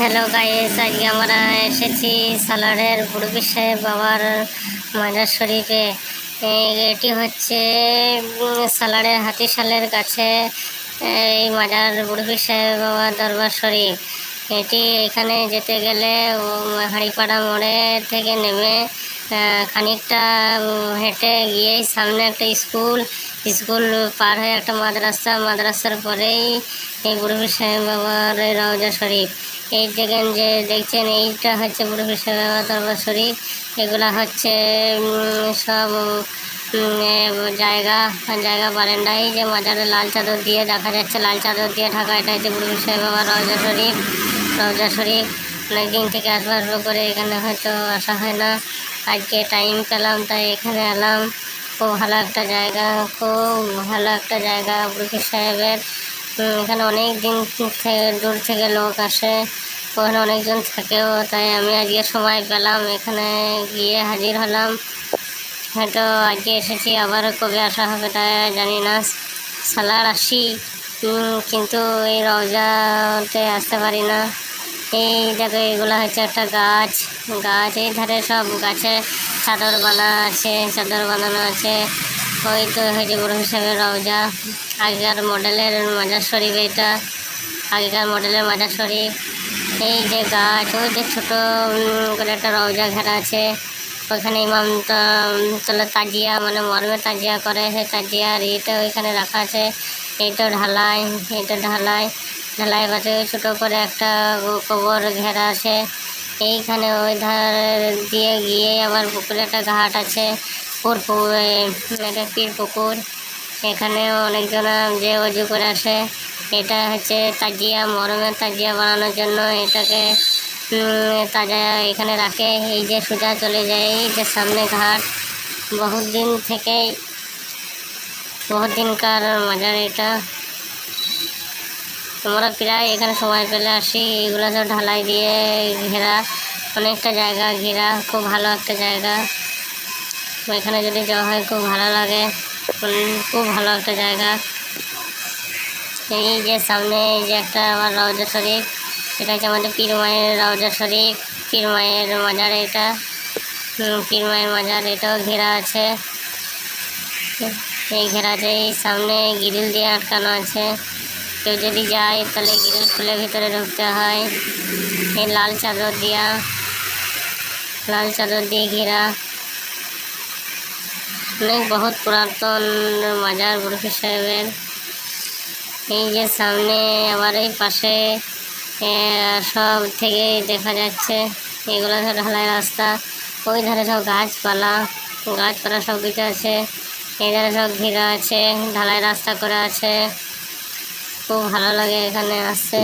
Hello guys আজকে আমরা এসেছি সালারের গুরুবি সাহেব বাবার মাজার শরীফে। এটি হচ্ছে সালারের হাতিশালের কাছে, এই মাজার গুরুবি সাহেব বাবার দরবার শরীফ। এটি এখানে যেতে গেলে হাড়িপাড়া মোড়ে থেকে নেমে খানিকটা হেঁটে গিয়েই সামনে একটা স্কুল স্কুল পার হয়ে একটা মাদ্রাসা, মাদ্রাসার পরেই এই বুড়বি সাহেব বাবার রওজা শরীফ। এই দেখেন যে দেখছেন, এইটা হচ্ছে বুড়বি সাহেব বাবার দরবার শরীফ। এগুলা হচ্ছে সব জায়গা জায়গা বারান্দায় যে মাজারে লাল চাদর দিয়ে দেখা যাচ্ছে, লাল চাদর দিয়ে ঢাকা, এটা হচ্ছে বুড়বি সাহেব বাবার রওজা শরীফ রওজা শরীফ। অনেক দিন থেকে আসব আসব করে এখানে হয়তো আসা হয় না। আজকে টাইম পেলাম, তাই এখানে এলাম। খুব ভালো একটা জায়গা, খুব ভালো একটা জায়গা বুড়বি সাহেবের। এখানে অনেক দিন থেকে দূর থেকে লোক আসে, ওখানে অনেকজন থাকেও, তাই আমি আজকে সময় পেলাম, এখানে গিয়ে হাজির হলাম। হয়তো আজকে এসেছি আবার কবে আসা হবে তা জানি না। সালার আসি কিন্তু এই রওজাতে আসতে পারি না। এই দেখো, এগুলো হচ্ছে একটা গাছ। গাছ, এই ধারে সব গাছে চাদর বানা আছে, চাদর বানানো আছে। ওই তো হয়েছে বড় হিসাবে রওজা। আগেকার মডেলের মাজার শরীফ এটা আগেকার মডেলের মাজার শরীফ। এই যে গাছ, ওই যে ছোটো করে একটা রওজা ঘেরা আছে। ওইখানে ইমাম ত- তোলা তাজিয়া মানে মর্মে তাজিয়া করে। সেই তাজিয়ার ইয়েটা ওইখানে রাখা আছে। এইটা ঢালাই এইটা ঢালাই। ঢালাই পাশে ছোট করে একটা কবর ঘেরা আছে। এইখানে ওই ধার দিয়ে গিয়ে আবার পুকুরে একটা ঘাট আছে। এটা পীর পুকুর। এখানে অনেকজন যে অজু করে আসে। এটা হচ্ছে তাজিয়া, মরমের তাজিয়া বানানোর জন্য এটাকে তাজা এখানে রাখে। এই যে সোজা চলে যায়, এই যে সামনে ঘাট। বহুত দিন থেকেই, বহুত দিনকার মাজার এটা। আমরা প্রায় এখানে সময় পেলে আসি, এগুলো সব ঢালাই দিয়ে ঘেরা, অনেকটা জায়গা ঘেরা, খুব ভালো একটা জায়গা। এখানে যদি যাওয়া হয় খুব ভালো লাগে, খুব ভালো একটা জায়গা। এই যে সামনে এই যে একটা আমার রওজা শরীফ, এটা হচ্ছে আমাদের পীর মায়ের রওজা শরীফ, পীর মায়ের মাজার এটা। পীর মায়ের মাজার, এটাও ঘেরা আছে। এই ঘেরাতে এই সামনে গ্রিল দিয়ে আটকানো আছে। কেউ যদি যায়, তাহলে গ্রিল খুলে ভিতরে ঢুকতে হয়। এই লাল চাদর দিয়া, লাল চাদর দিয়ে ঘেরা। অনেক বহুত পুরাতন মাজার বরফি সাহেবের। এই যে সামনে আবার এই পাশে সব থেকে দেখা যাচ্ছে, এগুলো সব ঢালাই রাস্তা। ওই ধারে সব গাছপালা গাছপালা সব কিছু আছে। এই ধারে সব ঘেরা আছে, ঢালাই রাস্তা করে আছে। খুব ভালো লাগে এখানে আসতে।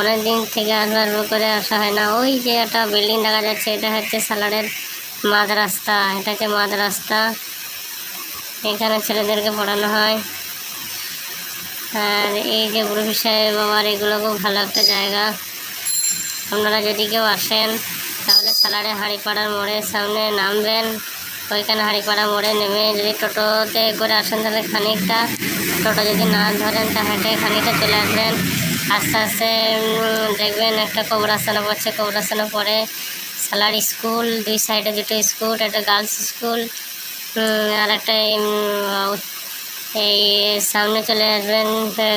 অনেক দিন থেকে আসবার করে আসা হয় না। ওই যে একটা বিল্ডিং দেখা যাচ্ছে, এটা হচ্ছে সালারের মাঝ রাস্তা এটা হচ্ছে মাঝ রাস্তা এখানে ছেলেদেরকে পড়ানো হয়। আর এই যে গুরু সাহেব বাবার, এগুলো খুব ভালো একটা জায়গা। আপনারা যদি কেউ আসেন, তাহলে সালারে হাঁড়িপাড়ার মোড়ের সামনে নামবেন। ওইখানে হাঁড়িপাড়া মোড়ে নেমে যদি টোটোতে করে আসেন তাহলে খানিকটা টোটো যদি না ধরেন তা হেঁটে খানিকটা চলে আসবেন। আস্তে আস্তে দেখবেন একটা কবরাস্থানা পড়ছে কবরাস্থানা পরে সালার স্কুল, দুই সাইডে দুটো স্কুল, একটা গার্লস স্কুল আর একটা এই সামনে চলে আসবেন,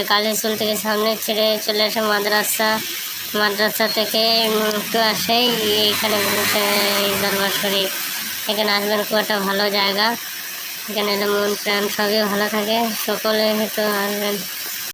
গার্লস স্কুল থেকে সামনে ছেড়ে চলে আসে মাদ্রাসা। মাদ্রাসা থেকে একটু আসেই এইখানে দরবার শরীফ। এখানে আসবেন খুব একটা ভালো জায়গা। এখানে মন প্রাণ সবই ভালো থাকে, সকলে হয়তো আসবেন।